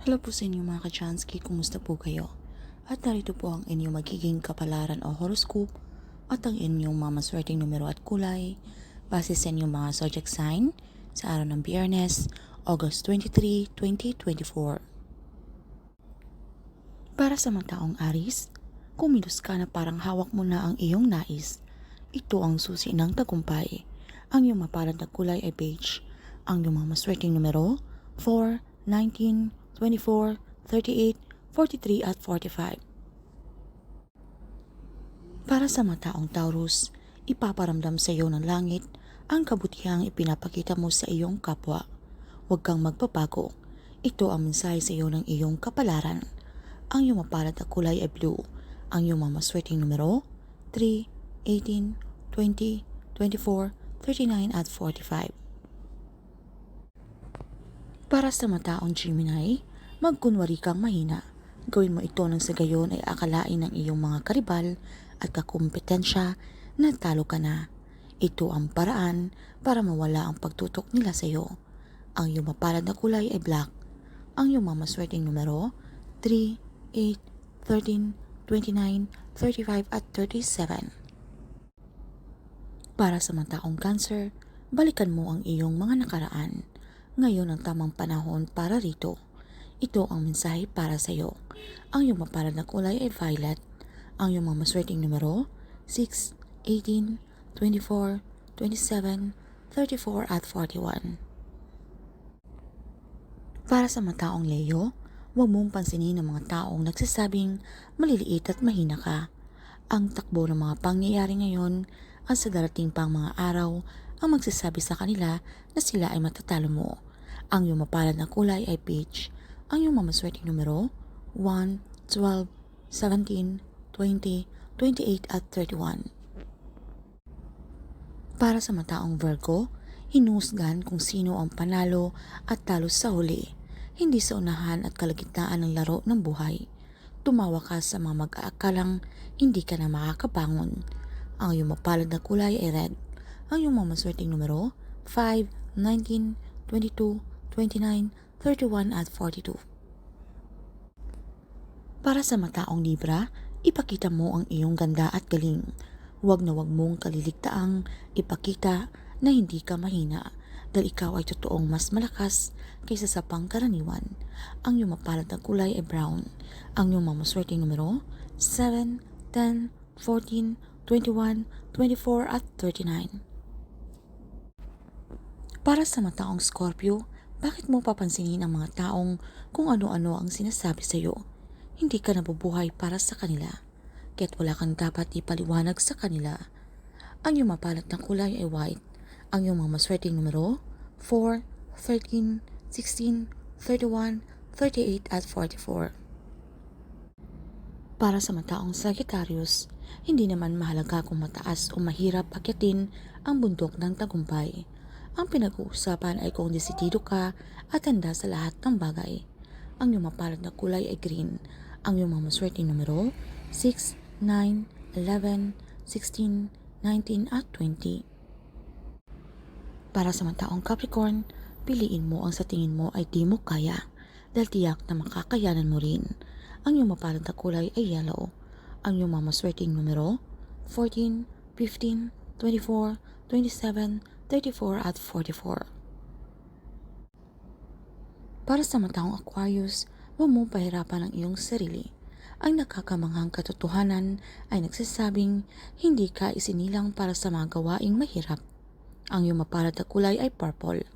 Hello po sa inyo mga kachansky, kumusta po kayo? At narito po ang inyong magiging kapalaran o horoscope at ang inyong mga maswerteng numero at kulay base sa inyong mga zodiac sign sa araw ng Biyernes, August 23, 2024. Para sa mga taong Aris, kumilos ka na parang hawak mo na ang iyong nais. Ito ang susi ng tagumpay. Ang iyong mapalad na kulay ay beige. Ang iyong mga maswerteng numero 4, 19, 24, 38, 43 at 45. Para sa mga taong Taurus, ipaparamdam sa iyo ng langit ang kabutihang ipinapakita mo sa iyong kapwa. Huwag kang magbabago. Ito ang mensahe sa iyo ng iyong kapalaran. Ang iyong mapalad na kulay ay blue. Ang iyong mga numero 3, 18, 20, 24, 39 at 45. Para sa mataong Gemini, magkunwari kang mahina. Gawin mo ito nang sa gayon ay akalain ng iyong mga karibal at kakumpetensya na talo ka na. Ito ang paraan para mawala ang pagtutok nila sa iyo. Ang iyong mapalad na kulay ay black. Ang iyong mga maswerteng numero 3, 8, 13, 29, 35 at 37. Para sa mga taong cancer, balikan mo ang iyong mga nakaraan. Ngayon ang tamang panahon para rito. Ito ang mensahe para sa iyo. Ang iyong mapalad na kulay ay violet. Ang iyong mga maswerteng numero 6, 18, 24, 27, 34 at 41. Para sa mga taong Leo, huwag mong pansinin ang mga taong nagsasabing maliliit at mahina ka. Ang takbo ng mga pangyayari ngayon at sa darating pang mga araw ang magsasabi sa kanila na sila ay matatalo mo. Ang iyong mapalad na kulay ay peach. Ang iyong mamaswerteng numero 1, 12, 17, 20, 28 at 31. Para sa mataong Virgo, hinusgan kung sino ang panalo at talo sa huli. Hindi sa unahan at kalagitnaan ng laro ng buhay. Tumawa ka sa mga mag-aakalang hindi ka na makakabangon. Ang iyong mapalad na kulay ay red. Ang iyong mga maswerteng numero 5, 19, 22, 29, 31 at 42. Para sa mataong Libra, ipakita mo ang iyong ganda at galing. Huwag na huwag mong kaliligtaang ipakita na hindi ka mahina dahil ikaw ay totoong mas malakas kaysa sa pangkaraniwan. Ang iyong mapalad na kulay ay brown. Ang iyong mamaswerteng numero 7, 10, 14, 21, 24 at 39. Para sa mataong Scorpio, bakit mo papansinin ang mga taong kung ano-ano ang sinasabi sa iyo? Hindi ka nabubuhay para sa kanila, kaya't wala kang dapat ipaliwanag sa kanila. Ang iyong mapalat na kulay ay white. Ang iyong mga maswerteng numero 4, 13, 16, 31, 38 at 44. Para sa mataong Sagittarius, hindi naman mahalaga kung mataas o mahirap akyatin ang bundok ng tagumpay. Ang pinag-uusapan ay kung desidido ka at handa sa lahat ng bagay. Ang iyong mapalad na kulay ay green. Ang iyong mga maswerteng numero 6, 9, 11, 16, 19 at 20. Para sa mga taong Capricorn, piliin mo ang sa tingin mo ay di mo kaya dahil tiyak na makakayanan mo rin. Ang iyong mapalad na kulay ay yellow. Ang iyong mga maswerteng numero 14, 15, 24, 27, 34 at 44. Para sa mataong Aquarius, huwag mong pahirapan ang iyong sarili. Ang nakakamanghang katotohanan ay nagsasabing hindi ka isinilang para sa mga gawaing mahirap. Ang iyong mapalad na kulay ay purple.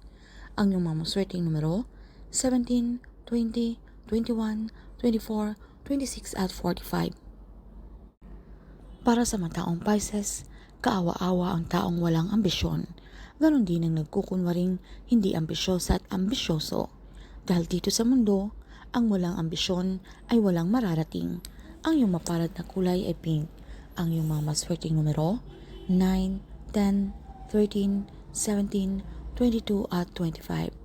Ang iyong mga maswerteng numero 17, 20, 21, 24, 26 at 45. Para sa mataong Pisces, kaawa-awa ang taong walang ambisyon. Ganon din ang nagkukunwaring hindi ambisyosa at ambisyoso. Dahil dito sa mundo, ang walang ambisyon ay walang mararating. Ang iyong mapalad na kulay ay pink. Ang iyong mga maswerteng numero 9, 10, 13, 17, 22 at 25.